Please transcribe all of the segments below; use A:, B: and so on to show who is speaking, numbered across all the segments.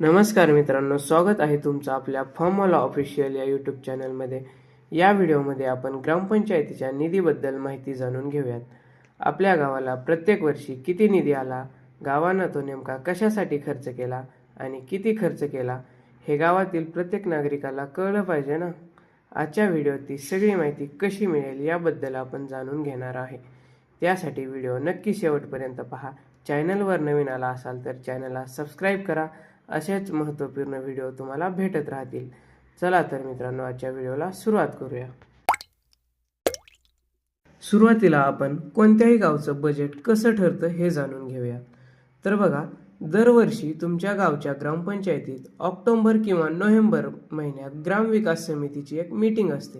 A: नमस्कार मित्रांनो स्वागत आहे तुमचं आपल्या फॉर्मॉला ऑफिशियल या यूट्यूब चॅनलमध्ये. या व्हिडिओमध्ये आपण ग्रामपंचायतीच्या निधीबद्दल माहिती जाणून घेऊयात. आपल्या गावाला प्रत्येक वर्षी किती निधी आला गावानं तो नेमका कशासाठी खर्च केला आणि किती खर्च केला हे गावातील प्रत्येक नागरिकाला कळलं पाहिजे ना? आजच्या व्हिडिओत ती सगळी माहिती कशी मिळेल याबद्दल आपण जाणून घेणार आहे. त्यासाठी व्हिडिओ नक्की शेवटपर्यंत पहा. चॅनलवर नवीन आला असाल तर चॅनलला सबस्क्राईब करा असेच महत्त्वपूर्ण व्हिडिओ तुम्हाला भेटत राहतील. चला तर मित्रांनो आजच्या व्हिडिओला सुरुवात करूया. सुरुवातीला आपण कोणत्याही गावचं बजेट कसं ठरतं हे जाणून घेऊया. तर बघा दरवर्षी तुमच्या गावच्या ग्रामपंचायतीत ऑक्टोबर किंवा नोव्हेंबर महिन्यात ग्रामविकास समितीची एक मीटिंग असते.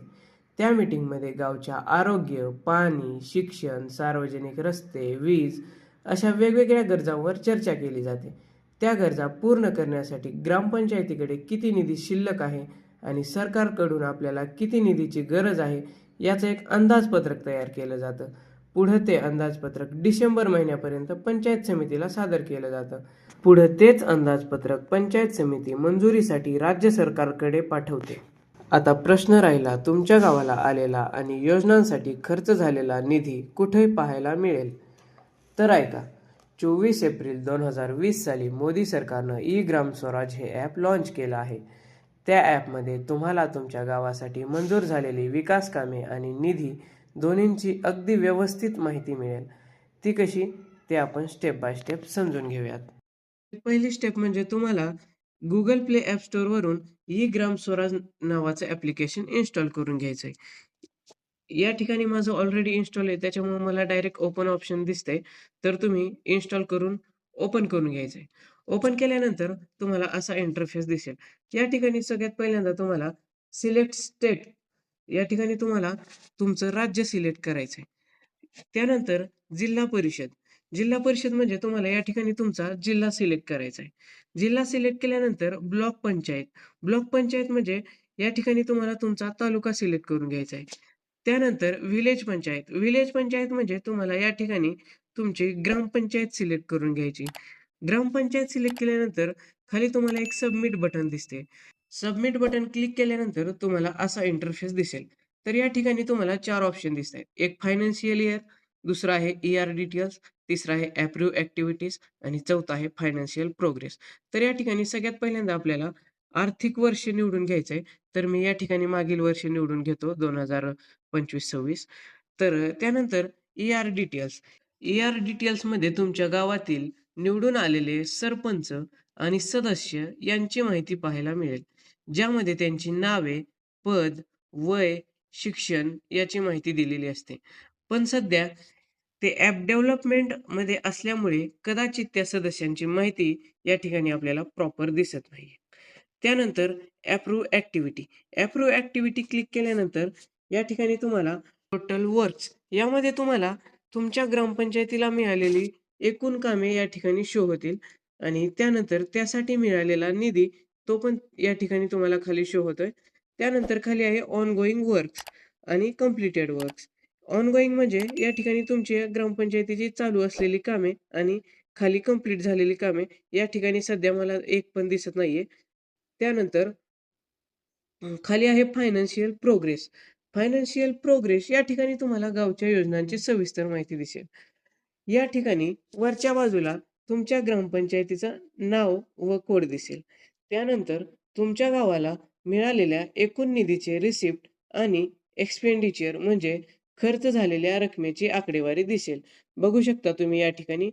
A: त्या मीटिंगमध्ये गावच्या आरोग्य पाणी शिक्षण सार्वजनिक रस्ते वीज अशा वेगवेगळ्या गरजांवर चर्चा केली जाते. त्या गरजा पूर्ण करण्यासाठी ग्रामपंचायतीकडे किती निधी शिल्लक आहे आणि सरकारकडून आपल्याला किती निधीची गरज आहे याचं एक अंदाजपत्रक तयार केलं जातं. पुढं ते अंदाजपत्रक डिसेंबर महिन्यापर्यंत पंचायत समितीला सादर केलं जातं. पुढं तेच अंदाजपत्रक पंचायत समिती मंजुरीसाठी राज्य सरकारकडे पाठवते. आता प्रश्न राहिला तुमच्या गावाला आलेला आणि योजनांसाठी खर्च झालेला निधी कुठे पाहायला मिळेल? तर ऐका चोवीस एप्रिल दोन हजार वीस साली मोदी सरकारनं ई ग्राम स्वराज हे ॲप लॉन्च केलं आहे. त्या ॲपमध्ये तुम्हाला तुमच्या गावासाठी मंजूर झालेली विकास कामे आणि निधी दोन्हींची अगदी व्यवस्थित माहिती मिळेल. ती कशी? ते आपण स्टेप बाय स्टेप समजून घेऊयात. पहिली स्टेप म्हणजे तुम्हाला गुगल प्ले ॲप स्टोअरवरून ई ग्राम स्वराज नावाचं ॲप्लिकेशन इन्स्टॉल करून घ्यायचं आहे या ठिकाणी माझं ऑलरेडी इन्स्टॉल आहे. त्याच्यामुळे मला डायरेक्ट ओपन ऑप्शन दिसतंय. तर तुम्ही इन्स्टॉल करून ओपन करून घ्यायचं आहे ओपन केल्यानंतर तुम्हाला असा इंटरफेस दिसेल. या ठिकाणी सगळ्यात पहिल्यांदा तुम्हाला सिलेक्ट स्टेट या ठिकाणी तुम्हाला तुमचं राज्य सिलेक्ट करायचं आहे त्यानंतर जिल्हा परिषद. जिल्हा परिषद म्हणजे तुम्हाला या ठिकाणी तुमचा जिल्हा सिलेक्ट करायचा आहे जिल्हा सिलेक्ट केल्यानंतर ब्लॉक पंचायत. ब्लॉक पंचायत म्हणजे या ठिकाणी तुम्हाला तुमचा तालुका सिलेक्ट करून घ्यायचा आहे त्यानंतर विलेज पंचायत. विलेज पंचायत म्हणजे तुम्हाला या ठिकाणी तुमची ग्रामपंचायत सिलेक्ट करून घ्यायची. ग्रामपंचायत सिलेक्ट केल्यानंतर खाली तुम्हाला एक सबमिट बटन दिसते. सबमिट बटन क्लिक केल्यानंतर तुम्हाला असा इंटरफेस दिसेल. तर या ठिकाणी तुम्हाला चार ऑप्शन दिसत आहेत एक फायनान्शियल इयर दुसरा आहे ई आर डिटेल्स तिसरा आहे अप्रूव्ह ॲक्टिव्हिटीज आणि चौथा आहे फायनान्शियल प्रोग्रेस तर या ठिकाणी सगळ्यात पहिल्यांदा आपल्याला आर्थिक वर्ष निवडून घ्यायचं आहे तर मी या ठिकाणी मागील वर्ष निवडून घेतो दोन हजार पंचवीस सव्वीस तर त्यानंतर E R details E R डिटेल्समध्ये तुमच्या गावातील निवडून आलेले सरपंच आणि सदस्य यांची माहिती पाहायला मिळेल. ज्यामध्ये त्यांची नावे पद वय शिक्षण याची माहिती दिलेली असते. पण सध्या ते ॲप डेव्हलपमेंटमध्ये असल्यामुळे कदाचित त्या सदस्यांची माहिती या ठिकाणी आपल्याला प्रॉपर दिसत नाही त्यानंतर approve activity approve activity click केल्यानंतर या ठिकाणी तुम्हाला टोटल वर्क्स यामध्ये तुम्हाला तुमच्या ग्रामपंचायतीला मिळालेली एकूण कामे या ठिकाणी शो होतील. आणि त्यानंतर त्यासाठी मिळालेला निधी तो पण या ठिकाणी तुम्हाला खाली शो होतोय. त्यानंतर खाली आहे ऑन गोईंग वर्क्स आणि कम्प्लिटेड वर्क्स ऑन गोईंग म्हणजे या ठिकाणी तुमची ग्रामपंचायतीची चालू असलेली कामे आणि खाली कंप्लीट झालेली कामे या ठिकाणी सध्या मला एक पण दिसत नाहीये. त्यानंतर खाली आहे फायनान्शियल प्रोग्रेस फायनान्शियल प्रोग्रेस या ठिकाणी तुम्हाला गावच्या योजनांची सविस्तर माहिती दिसेल. या ठिकाणी वरच्या बाजूला तुमच्या ग्रामपंचायतीचं नाव व कोड दिसेल. त्यानंतर तुमच्या गावाला मिळालेल्या एकूण निधीचे रिसिप्ट आणि एक्सपेंडिचर म्हणजे खर्च झालेल्या रकमेची आकडेवारी दिसेल. बघू शकता तुम्ही या ठिकाणी.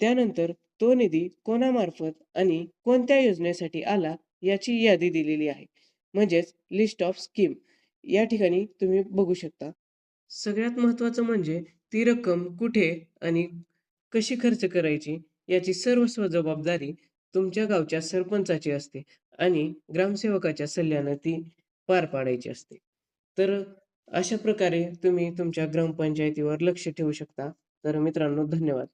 A: त्यानंतर तो निधी कोणामार्फत आणि कोणत्या योजनेसाठी आला याची यादी दिलेली आहे. म्हणजेच लिस्ट ऑफ स्कीम या ठिकाणी तुम्ही बघू शकता. सगळ्यात महत्त्वाचं म्हणजे ती रक्कम कुठे आणि कशी खर्च करायची याची सर्वस्व जबाबदारी तुमच्या गावच्या सरपंचाची असते आणि ग्रामसेवकाच्या सल्ल्यानं ती पार पाडायची असते. तर अशा प्रकारे तुम्ही तुमच्या ग्रामपंचायतीवर लक्ष ठेवू शकता. तर मित्रांनो धन्यवाद.